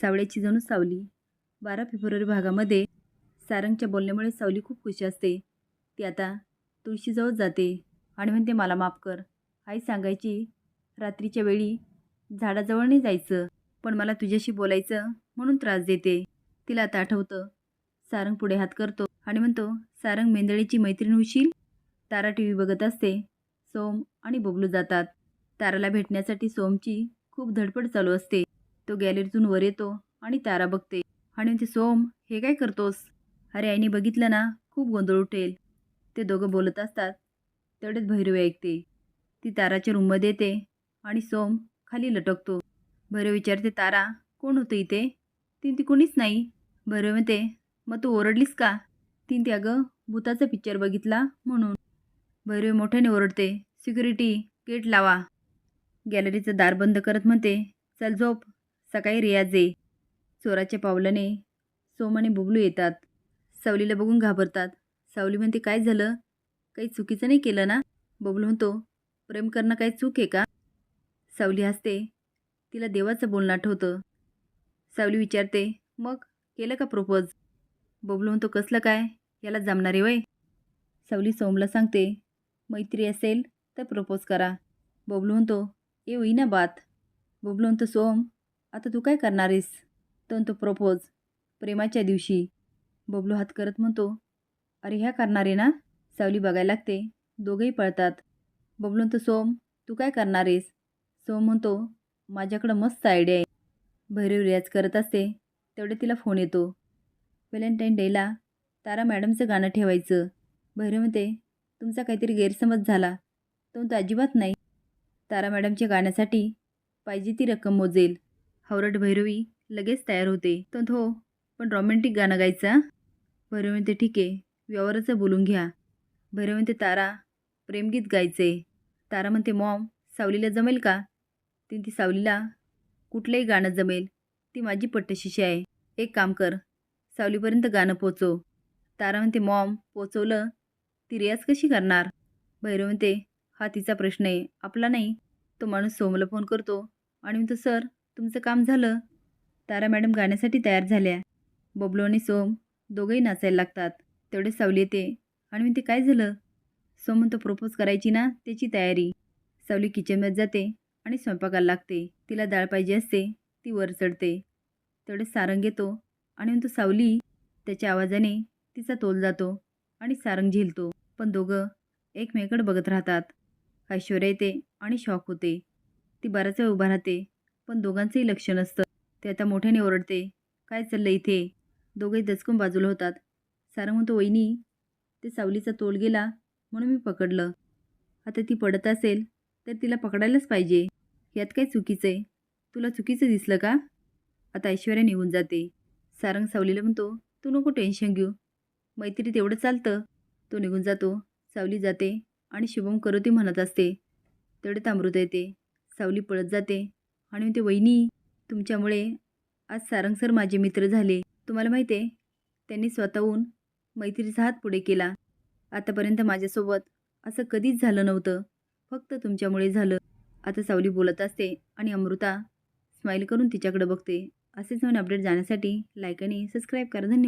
सावळ्याची जणू सावली. बारा फेब्रुवारी भागामध्ये सारंगच्या बोलण्यामुळे सावली खूप खुश असते. ती आता तुळशीजवळ जाते. आणि म्हणते मला माफ कर. आई सांगायची रात्रीच्या वेळी झाडाजवळ नाही जायचं पण मला तुझ्याशी बोलायचं म्हणून त्रास देते. तिला आता आठवतं. सारंग पुढे हात करतो आणि म्हणतो सारंग मेंदळीची मैत्रीण होशील? तारा टी व्ही बघत असते. सोम आणि बबलू जातात. ताराला भेटण्यासाठी सोमची खूप धडपड चालू असते. तो गॅलरीतून वर येतो आणि तारा बघते. आणि ते सोम हे काय करतोस? अरे आईने बघितलं ना खूप गोंधळ उठेल. ते दोघं बोलत असतात. तेवढेच भैरवी ऐकते. ती ताराच्या रूममध्ये येते आणि सोम खाली लटकतो. भैरव विचारते तारा कोण होतं इथे? तीन ती कोणीच नाही. भैरव म्हणते मग तू ओरडलीस का? तीन ती अगं भूताचा पिक्चर बघितला म्हणून. भैरवी मोठ्याने ओरडते सिक्युरिटी गेट लावा. गॅलरीचं दार बंद करत म्हणते चल झोप. सकाळी रियाज ये चोराच्या पावलाने सोम आणि बुबलू येतात. सावलीला बघून घाबरतात. सावली म्हणते काय झालं? काही चुकीचं नाही केलं ना? बबलू म्हणतो प्रेम करणं काही चूक आहे का? सावली हसते. तिला देवाचं बोलणं आठवतं. सावली विचारते मग केलं का प्रपोज? बबलू म्हणतो कसलं काय? याला जमणारे वय. सावली सोमला सांगते मैत्री असेल तर प्रपोज करा. बबलू म्हणतो ए होई ना बात. बबलू म्हणतो सोम आता तू काय करणार आहेस तो प्रपोज. प्रेमाच्या दिवशी. बबलू हात करत म्हणतो अरे ह्या करणार आहे ना? सावली बघायला लागते. दोघंही पळतात. बबलू म्हणतो सोम तू काय करणार आहेस सोम म्हणतो माझ्याकडं मस्त आयडिया आहे. भैरव रियाज करत असते. तेवढे तिला फोन येतो. व्हॅलेंटाईन डेला तारा मॅडमचं गाणं ठेवायचं. भैरव म्हणते तुमचा काहीतरी गैरसमज झाला. तो अजिबात नाही. तारा मॅडमच्या गाण्यासाठी पाहिजे ती रक्कम मोजेल. हवरट भैरवी लगेच तयार होते. तर हो पण रॉमॅन्टिक गाणं गायचं भैरवी म्हणते ठीक आहे व्यवहाराचं बोलून घ्या. भैरवी म्हणते तारा प्रेमगीत गायचे. तारा म्हणते मॉम सावलीला जमेल का? ती ती सावलीला कुठलंही गाणं जमेल ती माझी पट्टशिशी आहे. एक काम कर सावलीपर्यंत गाणं पोचव. तारा म्हणते मॉम पोचवलं ती रियाज कशी करणार? भैरव म्हणते हा तिचा प्रश्न आहे आपला नाही. तो माणूस सोमला फोन करतो आणि म्हणतो सर तुमचं काम झालं. तारा मॅडम गाण्यासाठी तयार झाल्या. बबलो आणि सोम दोघंही नाचायला लागतात. तेवढे सावली येते. आणि म्हणते काय झालं? सोम म्हणतो प्रपोज करायची ना त्याची तयारी. सावली किचनमध्ये जाते आणि स्वयंपाकाला लागते. तिला डाळ पाहिजे असते ती वर चढते. तेवढे सारंग येतो आणि म्हणतो सावली. त्याच्या आवाजाने तिचा तोल जातो आणि सारंग झेलतो. पण दोघं एकमेकडे बघत राहतात. ऐश्वर्या येते आणि शॉक होते. ती बराच वेळ उभा राहते. पण दोघांचंही लक्ष नसतं. ते आता मोठ्याने ओरडते. काय चाललं इथे? दोघंही दचकून बाजूला होतात. सारंग म्हणतो वहिनी ते सावलीचा तोल गेला म्हणून मी पकडलं. आता ती पडत असेल तर तिला पकडायलाच पाहिजे. यात काय चुकीचं आहे? तुला चुकीचं दिसलं का? आता ऐश्वर्या निघून जाते. सारंग सावलीला म्हणतो तू नको टेन्शन घेऊ. मैत्री तेवढं चालतं. तो निघून जातो. सावली जाते आणि शुभम करोती म्हणत असते. तेवढ्यात अमृत येते. सावली पळत जाते. आणि ते वहिनी तुमच्यामुळे आज सारंग सर माझे मित्र झाले. तुम्हाला माहिती आहे त्यांनी स्वतःहून मैत्रीचा हात पुढे केला. आतापर्यंत माझ्यासोबत असं कधीच झालं नव्हतं. फक्त तुमच्यामुळे झालं. आता सावली बोलत असते आणि अमृता स्माईल करून तिच्याकडे बघते. असेच नवीन अपडेट जाण्यासाठी लाईक आणि सबस्क्राईब करा. धन्यवाद.